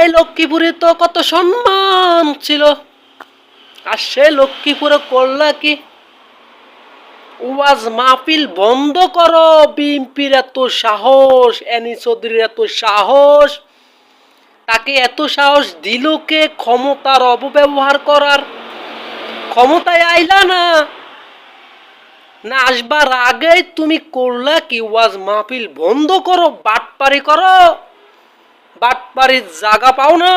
এই লক্ষ্মীপুরে তো কত সম্মান ছিল। আর সে লক্ষ্মীপুরে করলা কি? ওয়াজ মাহফিল বন্ধ করো, বিএনপির এত সাহস, এনি চৌধুরীর এত সাহস। তাকে এত সাহস দিল কে ক্ষমতার অপব্যবহার করার? ক্ষমতায় আইলা না। না আসবার আগেই তুমি করলা কি? ওয়াজ মাহফিল বন্ধ করো, বাটপারি করো। বাটপারির জায়গা পাও না।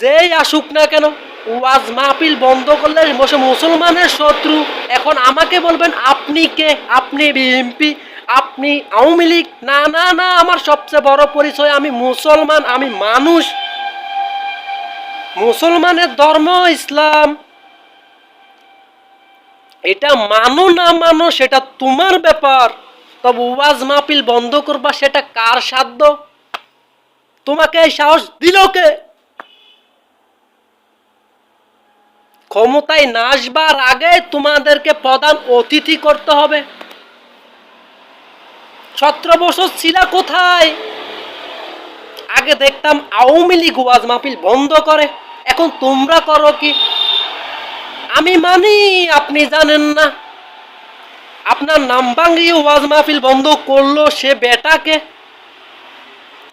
যেই আসুক না কেন, ওয়াজ মাহফিল বন্ধ করলে মুসলমানের শত্রু। এখন আমাকে বলবেন, আপনি কে? আপনি বিএমপি আপনি আওয়ামী লীগ? না না না, আমার সবচেয়ে বড় পরিচয়, আমি মুসলমান, আমি মানুষ। মুসলমানের ধর্ম ইসলাম। এটা মানো না মানো, সেটা তোমার ব্যাপার। তবে ওয়াজ মাহফিল বন্ধ করবা, সেটা কার সাধ্য? তোমাকে এই সাহস দিল কে? ক্ষমতায় না আসবার আগে তোমাদেরকে প্রধান অতিথি করতে হবে। সতেরো বছর ছিল কোথায়? আগে দেখতাম আওয়ামী লীগ ওয়াজ মাহফিল বন্ধ করে, এখন তোমরা করো কি? আমি মানি, আপনি জানেন না। আপনার নাম ভাঙিয়ে ওয়াজ মাহফিল বন্ধ করল সে বেটাকে?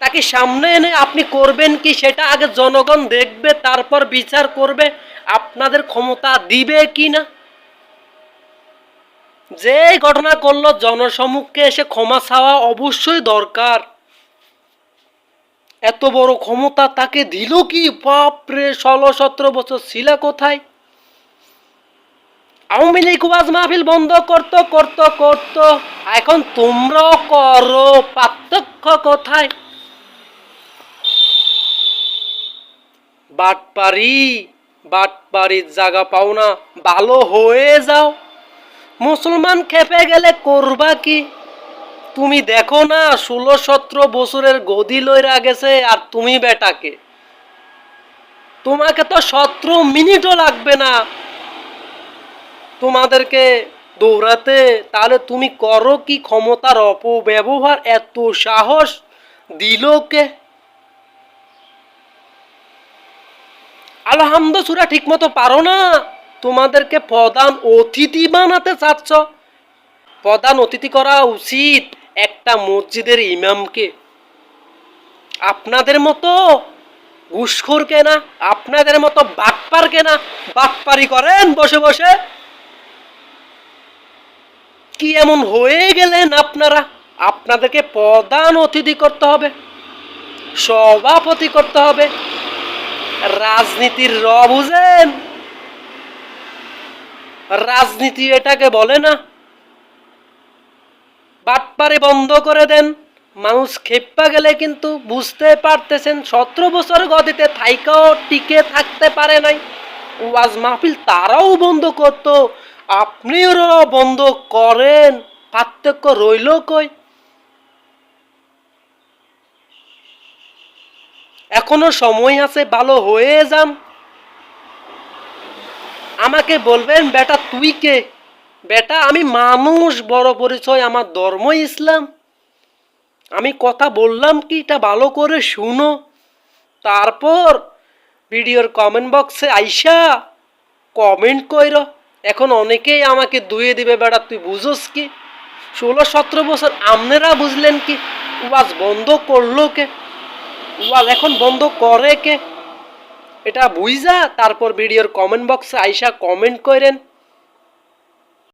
তাকে সামনে এনে আপনি করবেন কি সেটা আগে জনগণ দেখবে, তারপর বিচার করবে, আপনাদের ক্ষমতা দিবে কি না? যে ঘটনা করল জনসমুখে এসে ক্ষমা চাওয়া অবশ্যই দরকার। এত বড় ক্ষমতা তাকে দিল কি? বাপরে, ষোলো সতেরো বছর ছিল কোথায়? আওয়ামী লীগ ওয়াজ মাহফিল বন্ধ করতো করতো করতো। এখন তোমরাও করো, পার্থক্য কোথায়? বাটপারি, বাটপারির জায়গা পাও না, ভালো হয়ে যাও। মুসলমান খেপে গেলে করবা কি? তুমি দেখো না, ষোলো সতেরো বছরের গদি লইরা গেছে, আর তুমি বেটাকে? তোমাকে তো সতেরো মিনিটও লাগবে না। তোমাদেরকে দৌড়াতে, তাহলে তুমি করো কি ক্ষমতার অপব্যবহার? এত সাহস দিল কে? আলহামদ সুরা ঠিক মতো পারো না। তোমাদেরকে প্রধান অতিথি বানাতে চাচ্ছ। প্রধান অতিথি করা উচিত একটা মসজিদের ইমামকে। আপনাদের মতো ঘুষখোর কেনা আপনাদের মতো বাটপার কেনা বাটপারি করেন বসে বসে। কি এমন হয়ে গেলেন আপনারা? আপনাদেরকে প্রধান অতিথি করতে হবে, সভাপতি করতে হবে। রাজনীতির র বুঝেন? রাজনীতি এটাকে বলে না, বাটপারে বন্ধ করে দেন। মানুষ খেপ্পা গেলে কিন্তু বুঝতে পারতেছেন, সতেরো বছর গদিতে থাইকাও টিকে থাকতে পারে নাই। ওয়াজ মাহফিল তারাও বন্ধ করতো আপনিও বন্ধ করেন, পার্থক্য রইল কই? এখনও সময় আছে, ভালো হয়ে যান। আমাকে বলবেন, বেটা, তুই কে? বেটা, আমি মানুষ, বড় পরিচয়, আমার ধর্ম ইসলাম। আমি কথা বললাম কি, এটা ভালো করে শুনো। তারপর ভিডিওর কমেন্ট বক্সে আইসা কমেন্ট কইর। এখন অনেকেই আমাকে দুয়ে দিবে বেড়া তুই বুঝোস কি? ষোলো সতেরো বছর আপনারা বুঝলেন কি? ওয়াজ বন্ধ করল কে? ওয়াজ এখন বন্ধ করে কে? এটা বুঝা, তারপর ভিডিওর কমেন্ট বক্সে আইসা কমেন্ট করেন